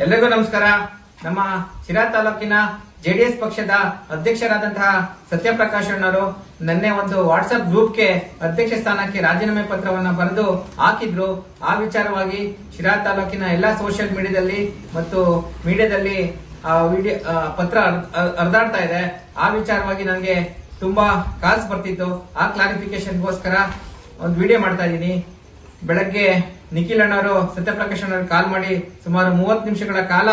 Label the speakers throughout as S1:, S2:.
S1: ಎಲ್ಲರಿಗೂ ನಮಸ್ಕಾರ. ನಮ್ಮ ಶಿರಾ ತಾಲೂಕಿನ ಜೆಡಿಎಸ್ ಪಕ್ಷದ ಅಧ್ಯಕ್ಷರಾದಂತಹ ಸತ್ಯಪ್ರಕಾಶ್ ನನ್ನೆ ಒಂದು ವಾಟ್ಸ್ಆಪ್ ಗ್ರೂಪ್ಗೆ ಅಧ್ಯಕ್ಷ ಸ್ಥಾನಕ್ಕೆ ರಾಜೀನಾಮೆ ಪತ್ರವನ್ನು ಬರೆದು ಹಾಕಿದ್ರು. ಆ ವಿಚಾರವಾಗಿ ಶಿರಾ ತಾಲೂಕಿನ ಎಲ್ಲಾ ಸೋಷಿಯಲ್ ಮೀಡಿಯಾದಲ್ಲಿ ಮತ್ತು ಮೀಡಿಯಾದಲ್ಲಿ ಆ ವಿಡಿಯೋ ಪತ್ರ ಹರ್- ಹರಿದಾಡ್ತಾ ಇದೆ. ಆ ವಿಚಾರವಾಗಿ ನನಗೆ ತುಂಬಾ ಕಾಲ್ಸ್ ಬರ್ತಿತ್ತು. ಆ ಕ್ಲಾರಿಫಿಕೇಶನ್ಗೋಸ್ಕರ ಒಂದು ವಿಡಿಯೋ ಮಾಡ್ತಾ ಇದ್ದೀನಿ. ಬೆಳಗ್ಗೆ ನಿಖಿಲ್ ಅಣ್ಣವರು ಸತ್ಯಪ್ರಕಾಶ್ ಅಣ್ಣ ಕಾಲ್ ಮಾಡಿ ಸುಮಾರು ಮೂವತ್ತು ನಿಮಿಷಗಳ ಕಾಲ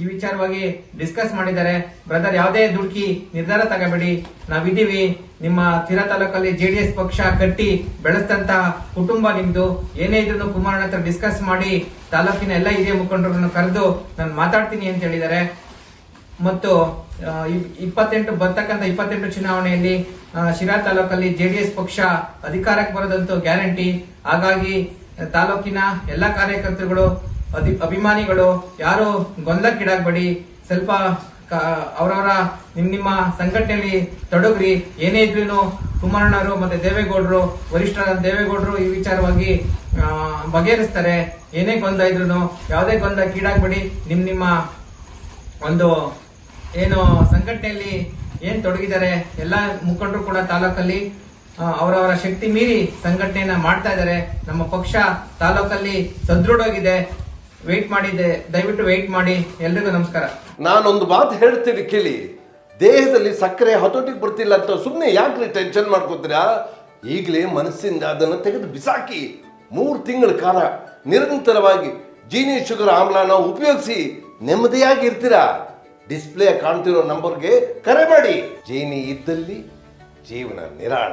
S1: ಈ ವಿಚಾರವಾಗಿ ಡಿಸ್ಕಸ್ ಮಾಡಿದ್ದಾರೆ. ಬ್ರದರ್ ಯಾವುದೇ ದುಡುಕಿ ನಿರ್ಧಾರ ತಗೋಬೇಡಿ. ನಾವಿದ್ದೀವಿ. ನಿಮ್ಮ ತಿರಾ ತಾಲೂಕಲ್ಲಿ ಜೆಡಿಎಸ್ ಪಕ್ಷ ಕಟ್ಟಿ ಬೆಳೆಸಿದಂತ ಕುಟುಂಬ ನಿಮ್ದು. ಏನೇ ಇದ್ರು ಕುಮಾರಣ್ಣ ಹತ್ರ ಡಿಸ್ಕಸ್ ಮಾಡಿ ತಾಲೂಕಿನ ಎಲ್ಲ ಹಿರಿಯ ಮುಖಂಡರನ್ನು ಕರೆದು ನಾನು ಮಾತಾಡ್ತೀನಿ ಅಂತ ಹೇಳಿದ್ದಾರೆ. ಮತ್ತು ಇಪ್ಪತ್ತೆಂಟು ಬರ್ತಕ್ಕಂಥ ಇಪ್ಪತ್ತೆಂಟು ಚುನಾವಣೆಯಲ್ಲಿ ಶಿರಾ ತಾಲೂಕಲ್ಲಿ ಜೆಡಿಎಸ್ ಪಕ್ಷ ಅಧಿಕಾರಕ್ಕೆ ಬರೋದಂತೂ ಗ್ಯಾರಂಟಿ. ಹಾಗಾಗಿ ತಾಲೂಕಿನ ಎಲ್ಲಾ ಕಾರ್ಯಕರ್ತರುಗಳು ಅಭಿಮಾನಿಗಳು, ಯಾರು ಗೊಂದಲಕ್ಕೀಡಾಗಬೇಡಿ. ಸ್ವಲ್ಪ ಅವರವರ ನಿಮ್, ನಿಮ್ಮ ಸಂಘಟನೆಯಲ್ಲಿ ತೊಡಗ್ರಿ. ಏನೇ ಇದ್ರೂ ಕುಮಾರಣ್ಣವರು ಮತ್ತೆ ದೇವೇಗೌಡರು, ವರಿಷ್ಠರಾದ ದೇವೇಗೌಡರು ಈ ವಿಚಾರವಾಗಿ ಬಗೆಹರಿಸ್ತಾರೆ. ಏನೇ ಗೊಂದ ಇದ್ರು ಯಾವುದೇ ಗೊಂದಲಕ್ಕೀಡಾಗಬೇಡಿ ನಿಮ್, ನಿಮ್ಮ ಒಂದು ಏನು ಸಂಘಟನೆಯಲ್ಲಿ ಏನ್ ತೊಡಗಿದ್ದಾರೆ, ಎಲ್ಲ ಮುಖಂಡರು ಕೂಡ ತಾಲೂಕಲ್ಲಿ ಅವರವರ ಶಕ್ತಿ ಮೀರಿ ಸಂಘಟನೆಯನ್ನ ಮಾಡ್ತಾ ಇದ್ದಾರೆ. ನಮ್ಮ ಪಕ್ಷ ತಾಲೂಕಲ್ಲಿ ಸದೃಢವಾಗಿದೆ. ವೆಯ್ಟ್ ಮಾಡಿದೆ ದಯವಿಟ್ಟು ವೆಯ್ಟ್ ಮಾಡಿ. ಎಲ್ರಿಗೂ ನಮಸ್ಕಾರ.
S2: ನಾನೊಂದು ಮಾತು ಹೇಳ್ತೀನಿ ಕೇಳಿ. ದೇಹದಲ್ಲಿ ಸಕ್ಕರೆ ಹತೋಟಿಗೆ ಬರ್ತಿಲ್ಲ ಅಂತ ಸುಮ್ಮನೆ ಯಾಕ್ರಿ ಟೆನ್ಷನ್ ಮಾಡ್ಕೋತೀರಾ? ಈಗಲೇ ಮನಸ್ಸಿಂದ ಅದನ್ನು ತೆಗೆದು ಬಿಸಾಕಿ ಮೂರು ತಿಂಗಳ ಕಾಲ ನಿರಂತರವಾಗಿ ಜೀನಿ ಶುಗರ್ ಆಮ್ಲನ ಉಪಯೋಗಿಸಿ ನೆಮ್ಮದಿಯಾಗಿ ಇರ್ತೀರಾ ಡಿಸ್ಪ್ಲೇ ಕಾಣ್ತಿರೋ ನಂಬರ್ಗೆ ಕರೆ ಮಾಡಿ. ಜೀನಿ ಇದ್ದಲ್ಲಿ ಜೀವನ ನಿರಾಳ.